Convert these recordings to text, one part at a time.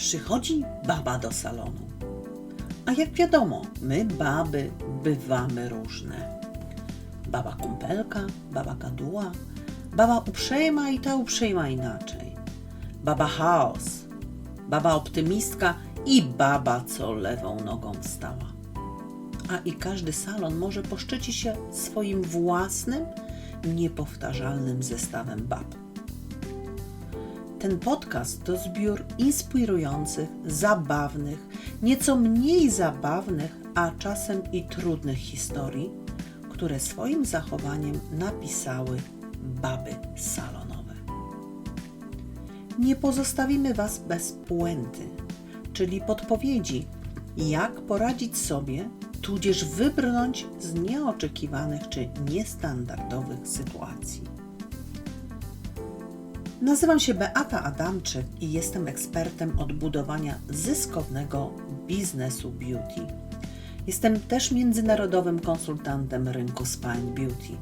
Przychodzi baba do salonu. A jak wiadomo, my baby bywamy różne. Baba kumpelka, baba gaduła, baba uprzejma i ta uprzejma inaczej. Baba chaos, baba optymistka i baba, co lewą nogą wstała. A i każdy salon może poszczycić się swoim własnym, niepowtarzalnym zestawem bab. Ten podcast to zbiór inspirujących, zabawnych, nieco mniej zabawnych, a czasem i trudnych historii, które swoim zachowaniem napisały baby salonowe. Nie pozostawimy Was bez puenty, czyli podpowiedzi, jak poradzić sobie, tudzież wybrnąć z nieoczekiwanych czy niestandardowych sytuacji. Nazywam się Beata Adamczyk i jestem ekspertem od budowania zyskownego biznesu beauty. Jestem też międzynarodowym konsultantem rynku spa beauty.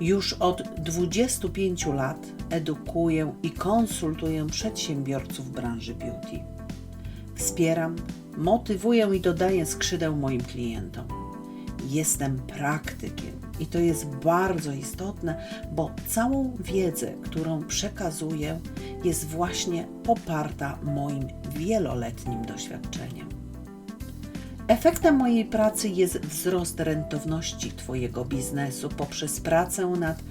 Już od 25 lat edukuję i konsultuję przedsiębiorców branży beauty. Wspieram, motywuję i dodaję skrzydeł moim klientom. Jestem praktykiem i to jest bardzo istotne, bo całą wiedzę, którą przekazuję, jest właśnie poparta moim wieloletnim doświadczeniem. Efektem mojej pracy jest wzrost rentowności Twojego biznesu poprzez pracę nad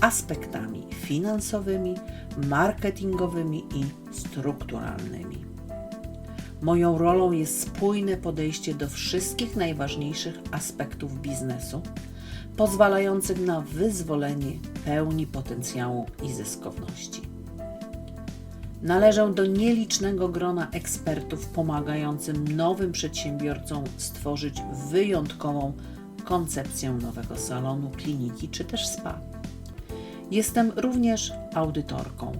aspektami finansowymi, marketingowymi i strukturalnymi. Moją rolą jest spójne podejście do wszystkich najważniejszych aspektów biznesu, pozwalających na wyzwolenie pełni potencjału i zyskowności. Należę do nielicznego grona ekspertów pomagającym nowym przedsiębiorcom stworzyć wyjątkową koncepcję nowego salonu, kliniki czy też spa. Jestem również audytorką.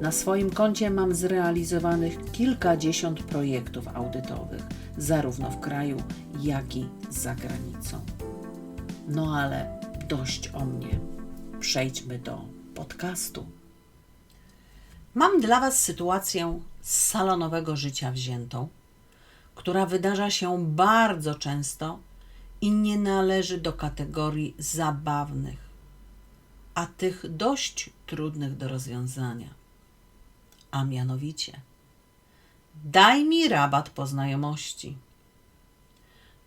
Na swoim koncie mam zrealizowanych kilkadziesiąt projektów audytowych, zarówno w kraju, jak i za granicą. No ale dość o mnie. Przejdźmy do podcastu. Mam dla Was sytuację z salonowego życia wziętą, która wydarza się bardzo często i nie należy do kategorii zabawnych, a tych dość trudnych do rozwiązania. A mianowicie, daj mi rabat po znajomości.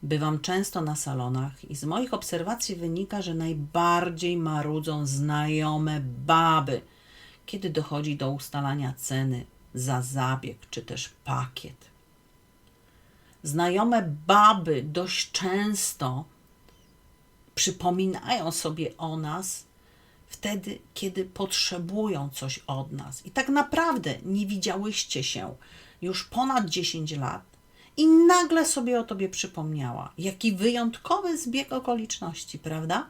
Bywam często na salonach i z moich obserwacji wynika, że najbardziej marudzą znajome baby, kiedy dochodzi do ustalania ceny za zabieg czy też pakiet. Znajome baby dość często przypominają sobie o nas wtedy, kiedy potrzebują coś od nas. I tak naprawdę nie widziałyście się już ponad 10 lat i nagle sobie o tobie przypomniała. Jaki wyjątkowy zbieg okoliczności, prawda?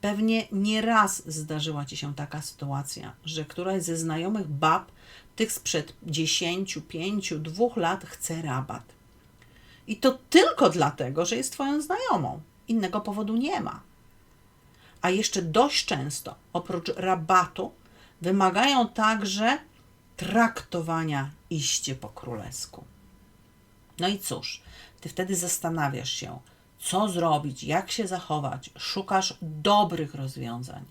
Pewnie nie raz zdarzyła ci się taka sytuacja, że któraś ze znajomych bab, tych sprzed 10, 5, 2 lat chce rabat. I to tylko dlatego, że jest twoją znajomą. Innego powodu nie ma. A jeszcze dość często, oprócz rabatu, wymagają także traktowania iście po królewsku. No i cóż, ty wtedy zastanawiasz się, co zrobić, jak się zachować, szukasz dobrych rozwiązań,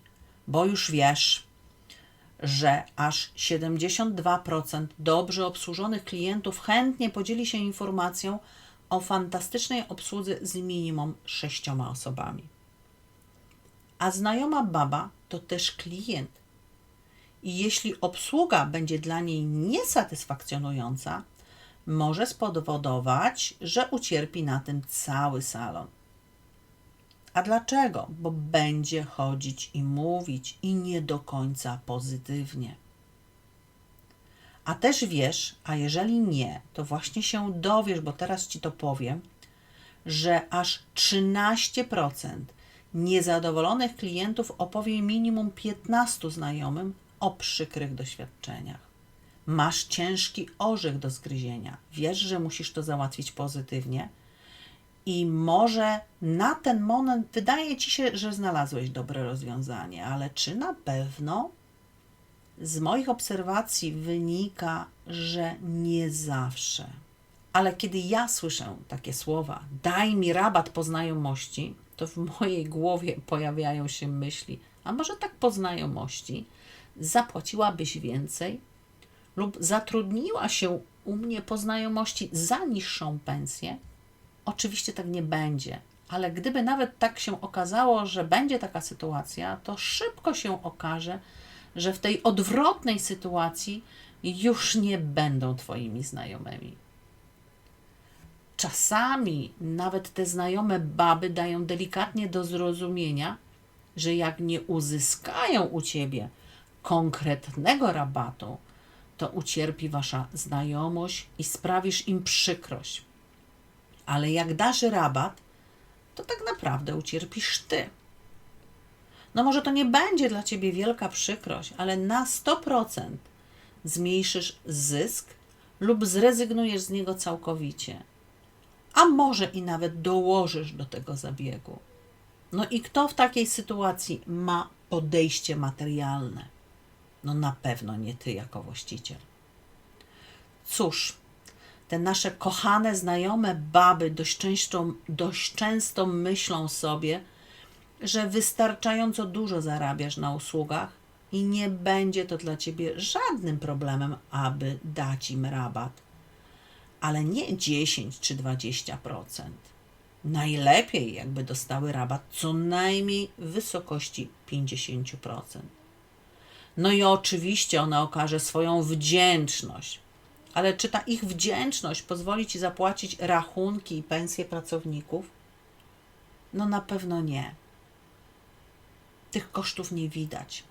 bo już wiesz, że aż 72% dobrze obsłużonych klientów chętnie podzieli się informacją o fantastycznej obsłudze z minimum sześcioma osobami. A znajoma baba to też klient. I jeśli obsługa będzie dla niej niesatysfakcjonująca, może spowodować, że ucierpi na tym cały salon. A dlaczego? Bo będzie chodzić i mówić i nie do końca pozytywnie. A też wiesz, a jeżeli nie, to właśnie się dowiesz, bo teraz ci to powiem, że aż 13% niezadowolonych klientów opowie minimum 15 znajomym o przykrych doświadczeniach. Masz ciężki orzech do zgryzienia. Wiesz, że musisz to załatwić pozytywnie i może na ten moment wydaje ci się, że znalazłeś dobre rozwiązanie, ale czy na pewno? z moich obserwacji wynika, że nie zawsze. Ale kiedy ja słyszę takie słowa, daj mi rabat po znajomości, to w mojej głowie pojawiają się myśli, a może tak po znajomości, zapłaciłabyś więcej lub zatrudniła się u mnie po znajomości za niższą pensję? Oczywiście tak nie będzie, ale gdyby nawet tak się okazało, że będzie taka sytuacja, to szybko się okaże, że w tej odwrotnej sytuacji już nie będą Twoimi znajomymi. Czasami nawet te znajome baby dają delikatnie do zrozumienia, że jak nie uzyskają u Ciebie konkretnego rabatu, to ucierpi Wasza znajomość i sprawisz im przykrość. Ale jak dasz rabat, to tak naprawdę ucierpisz Ty. No może to nie będzie dla ciebie wielka przykrość, ale na 100% zmniejszysz zysk lub zrezygnujesz z niego całkowicie. A może i nawet dołożysz do tego zabiegu. No i kto w takiej sytuacji ma podejście materialne? No na pewno nie ty jako właściciel. Cóż, te nasze kochane, znajome baby dość często, dość często myślą sobie, że wystarczająco dużo zarabiasz na usługach i nie będzie to dla ciebie żadnym problemem, aby dać im rabat. Ale nie 10 czy 20%. Najlepiej, jakby dostały rabat co najmniej w wysokości 50%. No i oczywiście ona okaże swoją wdzięczność. Ale czy ta ich wdzięczność pozwoli ci zapłacić rachunki i pensje pracowników? No na pewno nie tych kosztów nie widać.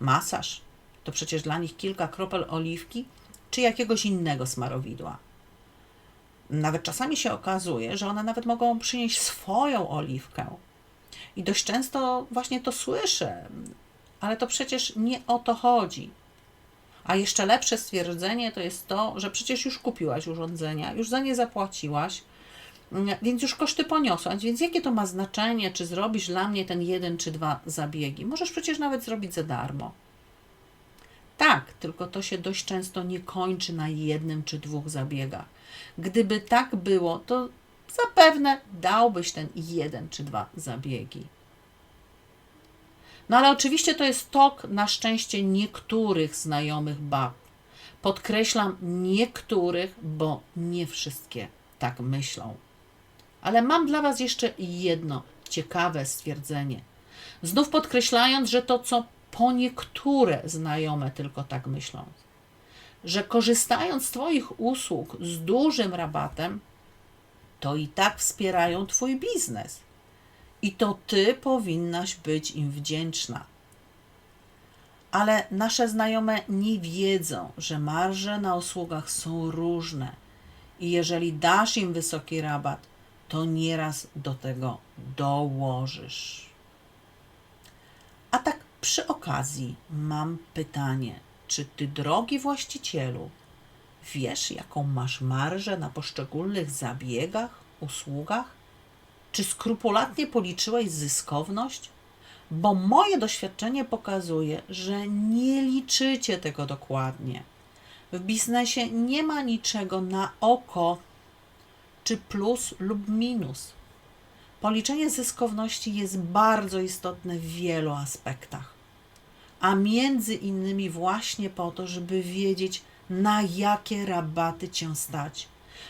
Masaż to przecież dla nich kilka kropel oliwki czy jakiegoś innego smarowidła. Nawet czasami się okazuje, że one nawet mogą przynieść swoją oliwkę. I dość często właśnie to słyszę, ale to przecież nie o to chodzi. A jeszcze lepsze stwierdzenie to jest to, że przecież już kupiłaś urządzenia, już za nie zapłaciłaś, więc już koszty poniosłaś, więc jakie to ma znaczenie, czy zrobisz dla mnie ten jeden czy dwa zabiegi? Możesz przecież nawet zrobić za darmo. Tak, tylko to się dość często nie kończy na jednym czy dwóch zabiegach. Gdyby tak było, to zapewne dałbyś ten jeden czy dwa zabiegi. No ale oczywiście to jest tok na szczęście niektórych znajomych bab. Podkreślam niektórych, bo nie wszystkie tak myślą. Ale mam dla Was jeszcze jedno ciekawe stwierdzenie. Znów podkreślając, że to co po niektóre znajome tylko tak myślą, że korzystając z Twoich usług z dużym rabatem, to i tak wspierają Twój biznes. I to Ty powinnaś być im wdzięczna. Ale nasze znajome nie wiedzą, że marże na usługach są różne. I jeżeli dasz im wysoki rabat, to nieraz do tego dołożysz. A tak przy okazji mam pytanie: czy ty, drogi właścicielu, wiesz, jaką masz marżę na poszczególnych zabiegach, usługach? Czy skrupulatnie policzyłeś zyskowność? Bo moje doświadczenie pokazuje, że nie liczycie tego dokładnie. W biznesie nie ma niczego na oko czy plus lub minus. Policzenie zyskowności jest bardzo istotne w wielu aspektach, a między innymi właśnie po to, żeby wiedzieć, na jakie rabaty cię stać.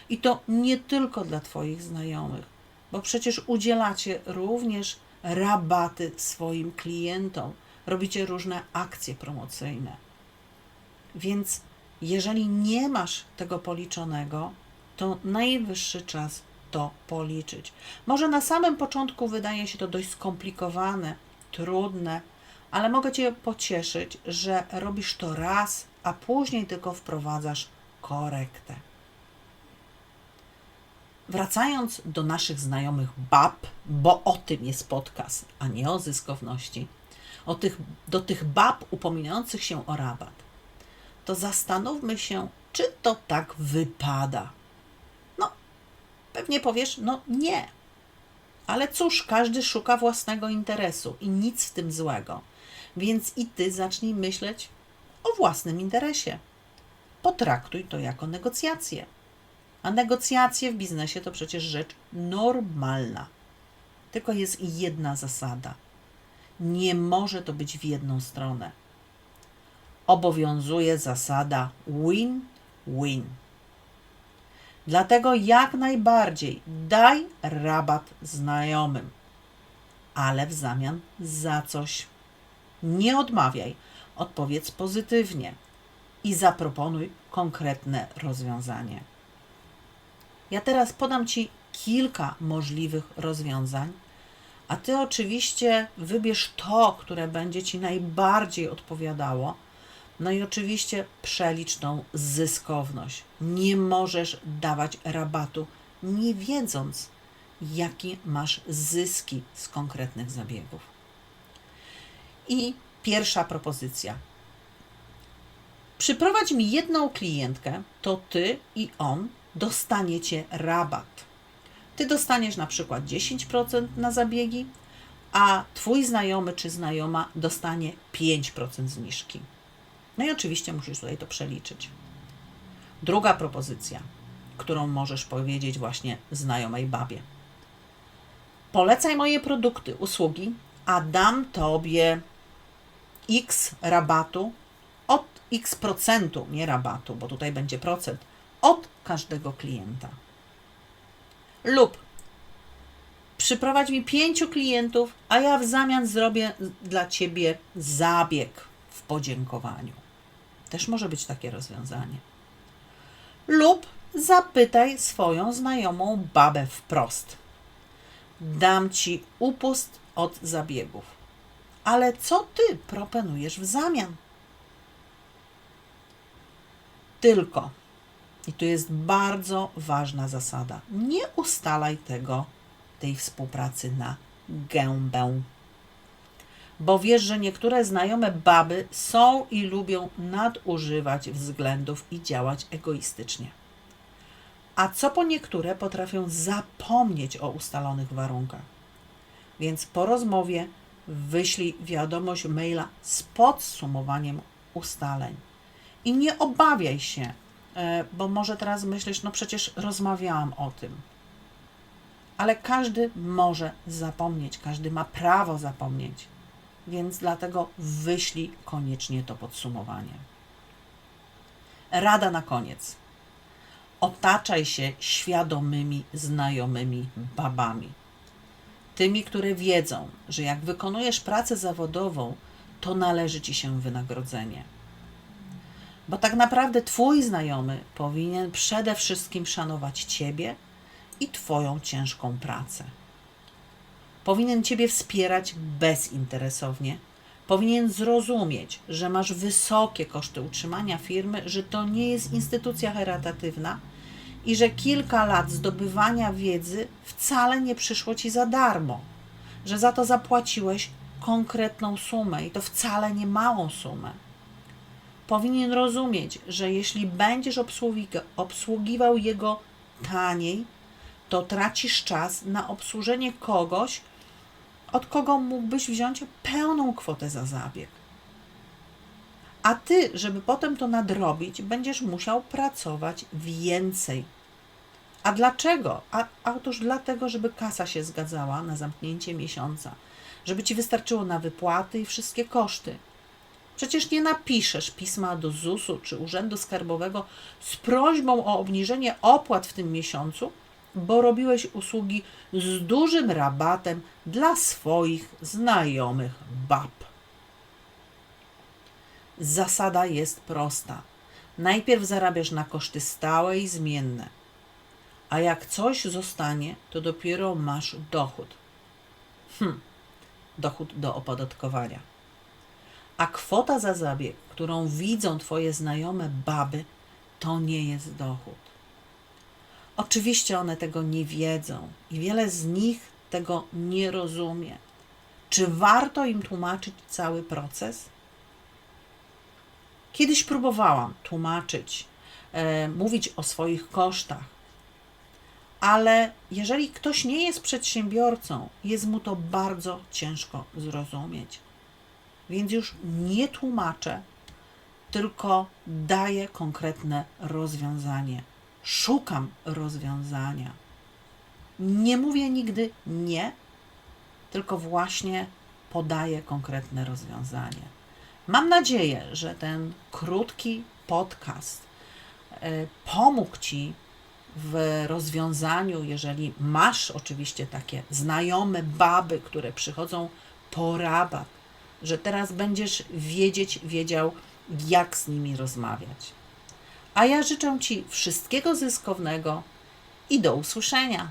I to nie tylko dla Twoich znajomych, bo przecież udzielacie również rabaty swoim klientom, robicie różne akcje promocyjne. Więc jeżeli nie masz tego policzonego, to najwyższy czas to policzyć. Może na samym początku wydaje się to dość skomplikowane, trudne, ale mogę Cię pocieszyć, że robisz to raz, a później tylko wprowadzasz korektę. Wracając do naszych znajomych bab, bo o tym jest podcast, a nie o zyskowności, o tych, do tych bab upominających się o rabat, to zastanówmy się, czy to tak wypada Pewnie powiesz, no nie. Ale cóż, każdy szuka własnego interesu i nic w tym złego. Więc i ty zacznij myśleć o własnym interesie. Potraktuj to jako negocjacje. A negocjacje w biznesie to przecież rzecz normalna. Tylko jest jedna zasada. Nie może to być w jedną stronę. Obowiązuje zasada win-win. Dlatego jak najbardziej daj rabat znajomym, ale w zamian za coś. Nie odmawiaj, odpowiedz pozytywnie i zaproponuj konkretne rozwiązanie. Ja teraz podam Ci kilka możliwych rozwiązań, a Ty oczywiście wybierz to, które będzie Ci najbardziej odpowiadało. No i oczywiście przelicz tą zyskowność. Nie możesz dawać rabatu, nie wiedząc, jakie masz zyski z konkretnych zabiegów. I pierwsza propozycja. Przyprowadź mi jedną klientkę, to ty i on dostaniecie rabat. Ty dostaniesz na przykład 10% na zabiegi, a twój znajomy czy znajoma dostanie 5% zniżki. No i oczywiście musisz tutaj to przeliczyć. Druga propozycja, którą możesz powiedzieć właśnie znajomej babie. Polecaj moje produkty, usługi, a dam tobie x rabatu od x procentu, nie rabatu, bo tutaj będzie procent, od każdego klienta. Lub przyprowadź mi pięciu klientów, a ja w zamian zrobię dla ciebie zabieg w podziękowaniu. Też może być takie rozwiązanie. Lub zapytaj swoją znajomą babę wprost. Dam ci upust od zabiegów. Ale co ty proponujesz w zamian? Tylko, i tu jest bardzo ważna zasada, nie ustalaj tego, tej współpracy na gębę. Bo wiesz, że niektóre znajome baby są i lubią nadużywać względów i działać egoistycznie. A co po niektóre potrafią zapomnieć o ustalonych warunkach. Więc po rozmowie wyślij wiadomość maila z podsumowaniem ustaleń. I nie obawiaj się, bo może teraz myślisz, no przecież rozmawiałam o tym. Ale każdy może zapomnieć, każdy ma prawo zapomnieć, więc dlatego wyślij koniecznie to podsumowanie. Rada na koniec. Otaczaj się świadomymi, znajomymi babami. Tymi, które wiedzą, że jak wykonujesz pracę zawodową, to należy ci się wynagrodzenie. Bo tak naprawdę Twój znajomy powinien przede wszystkim szanować Ciebie i Twoją ciężką pracę. Powinien Ciebie wspierać bezinteresownie. Powinien zrozumieć, że masz wysokie koszty utrzymania firmy, że to nie jest instytucja charytatywna i że kilka lat zdobywania wiedzy wcale nie przyszło Ci za darmo, że za to zapłaciłeś konkretną sumę i to wcale nie małą sumę powinien rozumieć, że jeśli będziesz obsługiwał jego taniej, to tracisz czas na obsłużenie kogoś, od kogo mógłbyś wziąć pełną kwotę za zabieg. A ty, żeby potem to nadrobić, będziesz musiał pracować więcej. A dlaczego? A, otóż dlatego, żeby kasa się zgadzała na zamknięcie miesiąca, żeby ci wystarczyło na wypłaty i wszystkie koszty. Przecież nie napiszesz pisma do ZUS-u czy Urzędu Skarbowego z prośbą o obniżenie opłat w tym miesiącu, bo robiłeś usługi z dużym rabatem dla swoich znajomych bab. Zasada jest prosta. Najpierw zarabiasz na koszty stałe i zmienne, a jak coś zostanie, to dopiero masz dochód. Hm, dochód do opodatkowania a kwota za zabieg, którą widzą Twoje znajome baby, to nie jest dochód. Oczywiście one tego nie wiedzą i wiele z nich tego nie rozumie. Czy warto im tłumaczyć cały proces? Kiedyś próbowałam tłumaczyć, e, mówić o swoich kosztach, ale jeżeli ktoś nie jest przedsiębiorcą, jest mu to bardzo ciężko zrozumieć. Więc już nie tłumaczę, tylko daję konkretne rozwiązanie. Szukam rozwiązania. Nie mówię nigdy nie, tylko właśnie podaję konkretne rozwiązanie. Mam nadzieję, że ten krótki podcast e, pomógł Ci w rozwiązaniu, jeżeli masz oczywiście takie znajome baby, które przychodzą po rabat, że teraz będziesz wiedzieć, wiedział, jak z nimi rozmawiać. A ja życzę Ci wszystkiego zyskownego i do usłyszenia.